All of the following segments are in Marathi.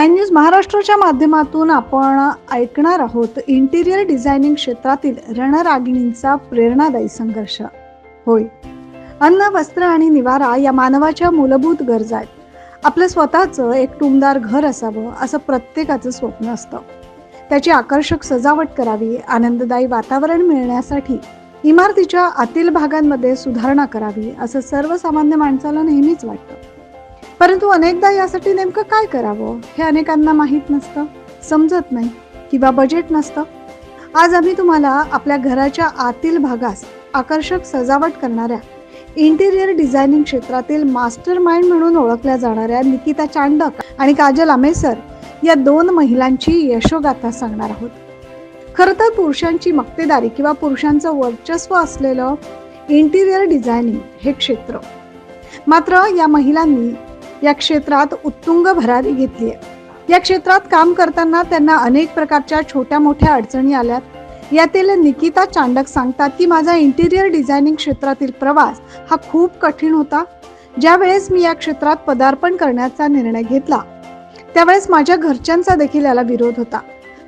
नाईन न्यूज महाराष्ट्राच्या माध्यमातून आपण ऐकणार आहोत इंटिरियर डिझायनिंग क्षेत्रातील रणरागिणींचा प्रेरणादायी संघर्ष. होय. अन्न वस्त्र आणि निवारा या मानवाच्या मूलभूत गरजा आहेत. आपलं स्वतःचं एक टुमदार घर असावं असं प्रत्येकाचं स्वप्न असतं. त्याची आकर्षक सजावट करावी आनंददायी वातावरण मिळण्यासाठी इमारतीच्या आतील भागांमध्ये सुधारणा करावी असं सर्वसामान्य माणसाला नेहमीच वाटतं. परंतु अनेकदा यासाठी नेमकं काय करावं हे अनेकांना माहीत नसतं समजत नाही किंवा बजेट नसतं. आज आम्ही तुम्हाला आपल्या घराच्या आतील भागास आकर्षक सजावट करणाऱ्या इंटिरियर डिझायनिंग क्षेत्रातील मास्टर माइंड म्हणून ओळखल्या जाणाऱ्या निकिता चांडक आणि काजल आमेसर या दोन महिलांची यशोगाथा सांगणार आहोत. खरं तर पुरुषांची मक्तेदारी किंवा पुरुषांचं वर्चस्व असलेलं इंटिरियर डिझायनिंग हे क्षेत्र. मात्र या महिलांनी या क्षेत्रात उत्तुंग भरारी घेतली आहे. या क्षेत्रात काम करताना त्यांना अनेक प्रकारच्या छोट्या मोठ्या अडचणी आल्यात. यातील निकिता चांडक सांगतात की माझा इंटिरियर डिझायनिंग क्षेत्रातील प्रवास हा खूप कठीण होता. ज्यावेळेस मी या क्षेत्रात पदार्पण करण्याचा निर्णय घेतला त्यावेळेस माझ्या घरच्यांचा देखील याला विरोध होता.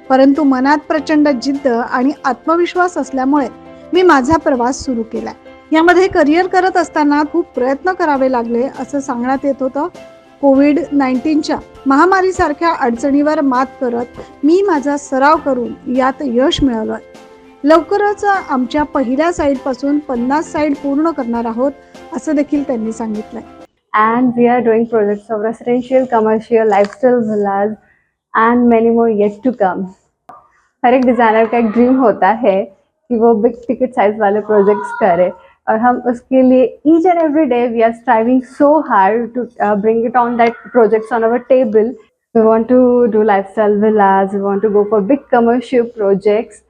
परंतु मनात प्रचंड जिद्द आणि आत्मविश्वास असल्यामुळे मी माझा प्रवास सुरू केला. यामध्ये करिअर करत असताना खूप प्रयत्न करावे लागले असं सांगण्यात येत होतं. कोविड नाईन्टीनच्या महामारीसारख्या अडचणीवर मात करत मी माझा सराव करून यात यश मिळवलं. लवकरच आमच्या पहिल्या साईडपासून पन्नास साईड पूर्ण करणार आहोत असं देखील त्यांनी सांगितलंय. And we are doing projects of residential commercial lifestyle villas and many more yet to come हर एक डिज़ाइनर का एक ड्रीम होता है कि वो बिग टिकट साइज वाले प्रोजेक्ट्स करे. और हम उसके लिए each and every day we are striving so hard to bring it on that projects on our table we want to do lifestyle villas we want to go for big commercial projects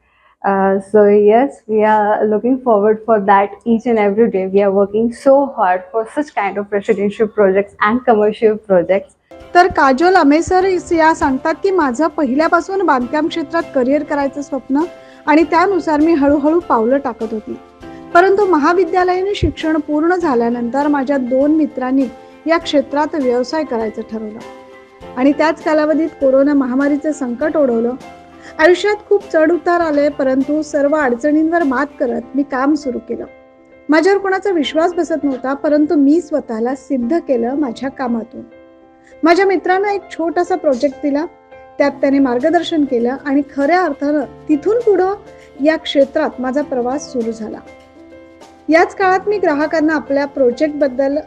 so yes we are looking forward for that each and every day we are working so hard for such kind of residential projects and commercial projects तर काजोल अमेसर या सांगतात की माझं पहिल्यापासून बांधकाम क्षेत्रात करिअर करायचं स्वप्न आणि त्यानुसार मी हळूहळू पावलं टाकत होती. परंतु महाविद्यालयीन शिक्षण पूर्ण झाल्यानंतर माझ्या दोन मित्रांनी या क्षेत्रात व्यवसाय करायचं ठरवलं. आणि त्याच कालावधीत कोरोना महामारीचं संकट ओढवलं. आयुष्यात खूप चढ उतार आले परंतु सर्व अडचणींवर मात करत मी काम सुरू केलं. माझ्यावर कोणाचा विश्वास बसत नव्हता परंतु मी स्वतःला सिद्ध केलं माझ्या कामातून. माझ्या मित्रांना एक छोटासा प्रोजेक्ट दिला. त्यात त्याने मार्गदर्शन केलं आणि खऱ्या अर्थानं तिथून पुढं या क्षेत्रात माझा प्रवास सुरू झाला. याच काळात मी ग्राहकांना आपल्या प्रोजेक्टबद्दल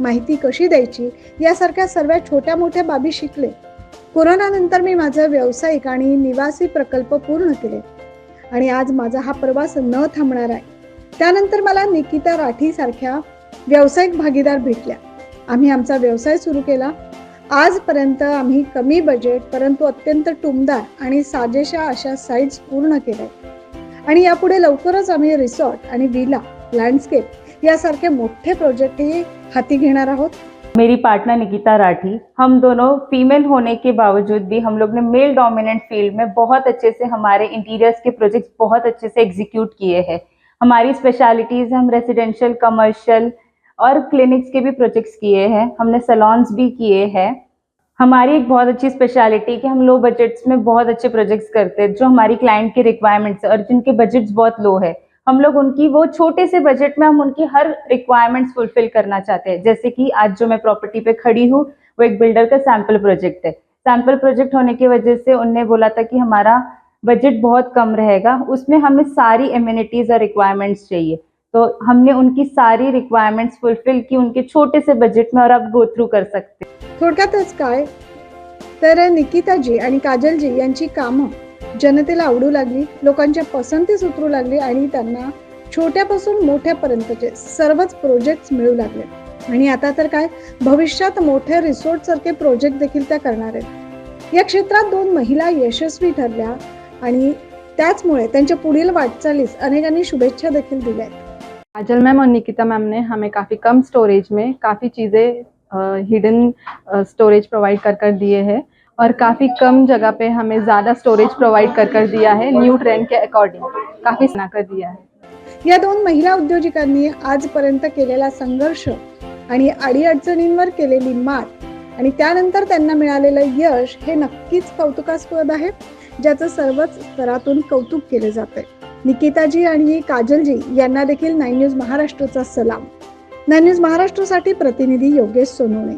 माहिती कशी द्यायची यासारख्या सर्व छोट्या मोठ्या बाबी शिकले. कोरोनानंतर मी माझं व्यावसायिक आणि निवासी प्रकल्प पूर्ण केले. आणि आज माझा हा प्रवास न थांबणार आहे. त्यानंतर मला निकिता राठी सारख्या व्यावसायिक भागीदार भेटल्या. आम्ही आमचा व्यवसाय सुरू केला. आजपर्यंत आम्ही कमी बजेट परंतु अत्यंत टुमदार आणि साजेशा अशा साईट्स पूर्ण केल्या. आणि यापुढे लवकरच आम्ही रिसॉर्ट आणि विला लँडस्केप यासारखे मोठे प्रोजेक्टही हाती घेणार आहोत. मेरी पार्टनर निकिता राठी, हम दोनों फीमेल होने के बावजूद भी हम लोग ने मेल डोमिनेंट फ़ील्ड में बहुत अच्छे से हमारे इंटीरियर्स के प्रोजेक्ट्स बहुत अच्छे से एग्जीक्यूट किए हैं। हमारी स्पेशलिटीज हम रेजिडेंशियल कमर्शियल और क्लिनिक्स के भी प्रोजेक्ट्स किए हैं। हमने सलॉन्स भी किए हैं। हमारी एक बहुत अच्छी स्पेशलिटी कि हम लो बजट्स में बहुत अच्छे प्रोजेक्ट्स करते हैं, जो हमारी क्लाइंट के रिक्वायरमेंट्स और जिनके बजट्स बहुत लो है। हम लोग उनकी वो छोटे से बजट में हम उनकी हर रिक्वायरमेंट्स फुलफिल करना चाहते हैं। जैसे कि आज जो मैं प्रॉपर्टी पे खड़ी हूँ, वो एक बिल्डर का सैंपल प्रोजेक्ट है। सैंपल प्रोजेक्ट होने की वजह से उनने बोला था कि हमारा बजट बहुत कम रहेगा। उसमें हमें सारी एम्यूनिटीज और रिक्वायरमेंट्स चाहिए। तो हमने उनकी सारी रिक्वायरमेंट्स फुलफिल की उनके छोटे से बजट में और आप गो थ्रू कर सकते थोडक्यातच काय? तर निकिताजी आणि काजलजी यांची कामं जनतेला आवडू लागली लोकांच्या पसंतीस उतरू लागली आणि त्यांना छोट्यापासून मोठ्यापर्यंतचे सर्वच प्रोजेक्ट्स मिळू लागले. आणि आता तर काय? भविष्यात मोठे रिसोर्ट सारखे प्रोजेक्ट देखील त्या करणार आहेत. या क्षेत्रात दोन महिला यशस्वी ठरल्या आणि त्याचमुळे त्यांच्या पुढील वाटचालीस अनेकांनी शुभेच्छा देखील दिल्या आहेत. काजल मैम और निकिता मैम ने हमें काफ़ी कम स्टोरेज में काफ़ी चीज़ें हिडन स्टोरेज प्रोवाइड कर कर दिए हैं। और काफ़ी कम जगह पे हमें ज़्यादा स्टोरेज प्रोवाइड कर कर दिया है न्यू ट्रेंड के अकॉर्डिंग काफ़ी सुना कर दिया है। या दोन महिला उद्योजकांनी आजपर्यंत केलेला संघर्ष आणि अडीअडचणींवर केलेली मात आणि त्यानंतर त्यांना मिळालेलं यश हे नक्कीच कौतुकास्पद आहे ज्याचं सर्वच स्तरातून कौतुक केले जाते निकिताजी आणि काजलजी यांना देखील नाईन न्यूज महाराष्ट्रचा सलाम. नाईन न्यूज महाराष्ट्रसाठी प्रतिनिधी योगेश सोनवणे.